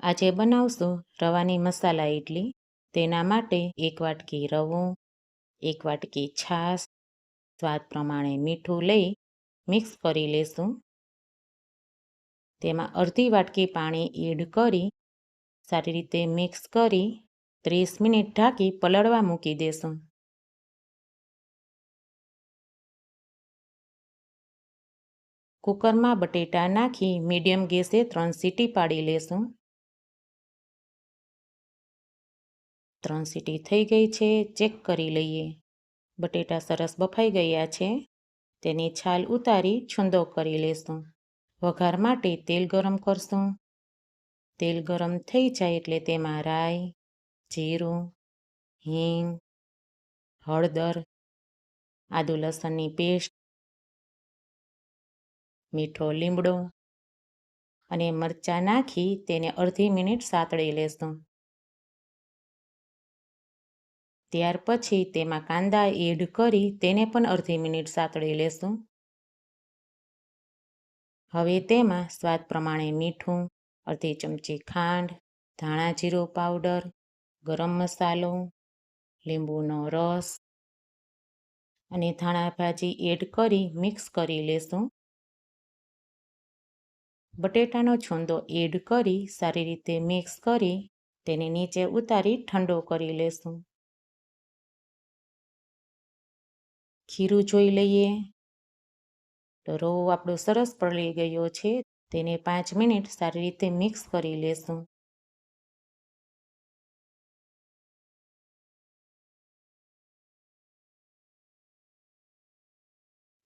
આજે બનાવશું રવાની મસાલા ઇડલી તેના માટે એક વાટકી રવો, એક વાટકી છાશ, સ્વાદ પ્રમાણે મીઠું લઈ મિક્સ કરી લેશું. તેમાં અડધી વાટકી પાણી એડ કરી સારી રીતે મિક્સ કરી ત્રીસ મિનિટ ઢાંકી પલળવા મૂકી દેશું. કુકરમાં બટેટા નાખી મીડિયમ ગેસે ત્રણ સીટી પાડી લેશું. ત્રણ સીટી થઈ ગઈ છે, ચેક કરી લઈએ. બટેટા સરસ બફાઈ ગયા છે. તેની છાલ ઉતારી છુંદો કરી લેશું. વઘાર માટે તેલ ગરમ કરશું. તેલ ગરમ થઈ જાય એટલે તેમાં રાઈ, જીરું, હિંગ, હળદર, આદુ લસણની પેસ્ટ, મીઠો લીમડો અને મરચાં નાખી તેને અડધી મિનિટ સાતળી લેશું. ત્યાર પછી તેમાં કાંદા એડ કરી તેને પણ અડધી મિનિટ સાતળી લેશું. હવે તેમાં સ્વાદ પ્રમાણે મીઠું, અડધી ચમચી ખાંડ, ધાણા જીરો પાવડર, ગરમ મસાલો, લીંબુનો રસ અને ધાણા ભાજી એડ કરી મિક્સ કરી લેશું. બટેટાનો છોંદો એડ કરી સારી રીતે મિક્સ કરી તેને નીચે ઉતારી ઠંડો કરી લેશું. ખીરું જોઈ લઈએ. તો રવો આપણો સરસ પડી ગયો છે. તેને પાંચ મિનિટ સારી રીતે મિક્સ કરી લેશું.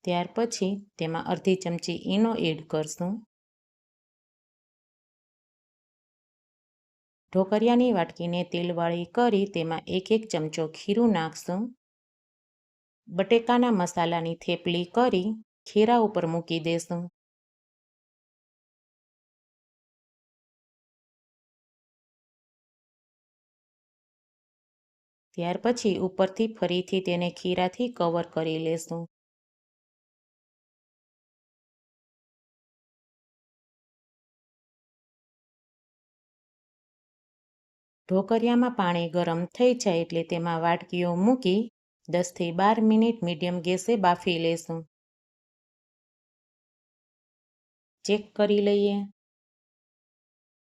ત્યાર પછી તેમાં અડધી ચમચી ઈનો એડ કરશું. ઢોકરિયાની વાટકીને તેલવાળી કરી તેમાં એક એક ચમચો ખીરું નાખશું. બટેકાના મસાલાની થેપલી કરી ખીરા ઉપર મૂકી દેશું. ત્યાર પછી ઉપરથી ફરીથી તેને ખીરાથી કવર કરી લેશું. ઢોકરિયામાં પાણી ગરમ થઈ જાય એટલે તેમાં વાટકીઓ મૂકી દસથી બાર મિનિટ મીડિયમ ગેસે બાફી લેશું. ચેક કરી લઈએ.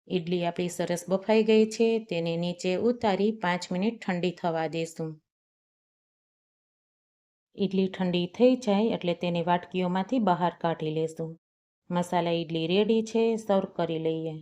ઇડલી આપણી સરસ બફાઈ ગઈ છે, તેને નીચે ઉતારી પાંચ મિનિટ ઠંડી થવા દેશું. ઇડલી ઠંડી થઈ જાય એટલે તેને વાટકીઓમાંથી બહાર કાઢી લેશું. મસાલા ઇડલી રેડી છે, સર્વ કરી લઈએ.